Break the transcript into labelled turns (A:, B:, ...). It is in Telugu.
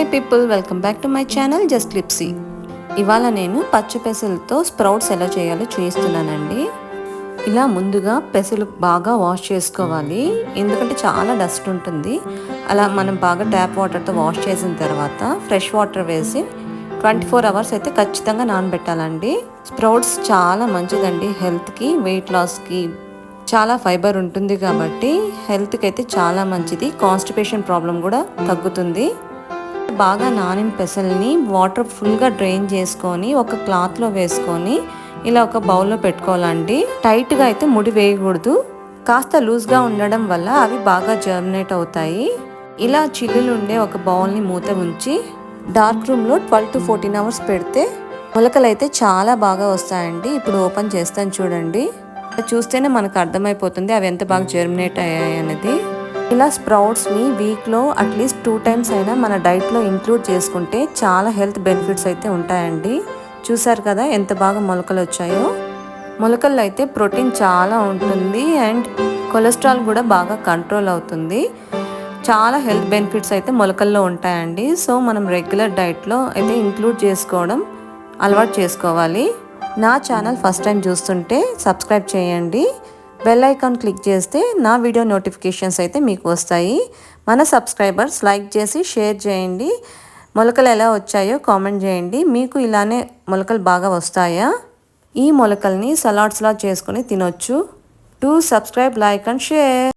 A: Hey people welcome back to my channel just లిప్సీ ఇవాళ నేను పచ్చ పెసలతో స్ప్రౌట్స్ ఎలా చేయాలో చేస్తున్నానండి ఇలా ముందుగా పెసలు బాగా వాష్ చేసుకోవాలి. ఎందుకంటే చాలా డస్ట్ ఉంటుంది. అలా మనం బాగా ట్యాప్ వాటర్తో వాష్ చేసిన తర్వాత ఫ్రెష్ వాటర్ వేసి ట్వంటీ ఫోర్ అవర్స్ అయితే ఖచ్చితంగా నానబెట్టాలండి. స్ప్రౌట్స్ చాలా మంచిదండి హెల్త్కి వెయిట్ లాస్కి చాలా ఫైబర్ ఉంటుంది కాబట్టి హెల్త్కి అయితే చాలా మంచిది. కాన్స్టిపేషన్ ప్రాబ్లం కూడా తగ్గుతుంది. బాగా నానిన పెసల్ని వాటర్ ఫుల్గా డ్రైన్ చేసుకొని ఒక క్లాత్లో వేసుకొని ఇలా ఒక బౌల్లో పెట్టుకోవాలండి. టైట్గా అయితే ముడి వేయకూడదు. కాస్త లూజ్గా ఉండడం వల్ల అవి బాగా జర్మినేట్ అవుతాయి. ఇలా చిల్లులు ఉండే ఒక బౌల్ని మూత ఉంచి డార్క్ రూమ్లో ట్వెల్వ్ టు ఫోర్టీన్ అవర్స్ పెడితే మొలకలు అయితే చాలా బాగా వస్తాయండి. ఇప్పుడు ఓపెన్ చేస్తాను చూడండి. చూస్తేనే మనకు అర్థమైపోతుంది అవి ఎంత బాగా జర్మినేట్ అయ్యాయి అనేది. ఇలా స్ప్రౌట్స్ని వీక్లో అట్లీస్ట్ టూ టైమ్స్ అయినా మన డైట్లో ఇంక్లూడ్ చేసుకుంటే చాలా హెల్త్ బెనిఫిట్స్ అయితే ఉంటాయండి. చూసారు కదా ఎంత బాగా మొలకలు వచ్చాయో? మొలకల్లో అయితే ప్రోటీన్ చాలా ఉంటుంది అండ్ కొలెస్ట్రాల్ కూడా బాగా కంట్రోల్ అవుతుంది. చాలా హెల్త్ బెనిఫిట్స్ అయితే మొలకల్లో ఉంటాయండి. సో మనం రెగ్యులర్ డైట్లో అయితే ఇంక్లూడ్ చేసుకోవడం అలవాటు చేసుకోవాలి. నా ఛానల్ ఫస్ట్ టైం చూస్తుంటే సబ్స్క్రైబ్ చేయండి. బెల్ ఐకాన్ క్లిక్ చేస్తే నా వీడియో నోటిఫికేషన్స్ అయితే మీకు వస్తాయి. మన సబ్స్క్రైబర్స్ లైక్ చేసి షేర్ చేయండి. మొలకలు ఎలా వచ్చాయో కామెంట్ చేయండి. మీకు ఇలానే మొలకలు బాగా వస్తాయా? ఈ మొలకల్ని సలాడ్స్లా చేసుకొని తినొచ్చు. To subscribe like and share.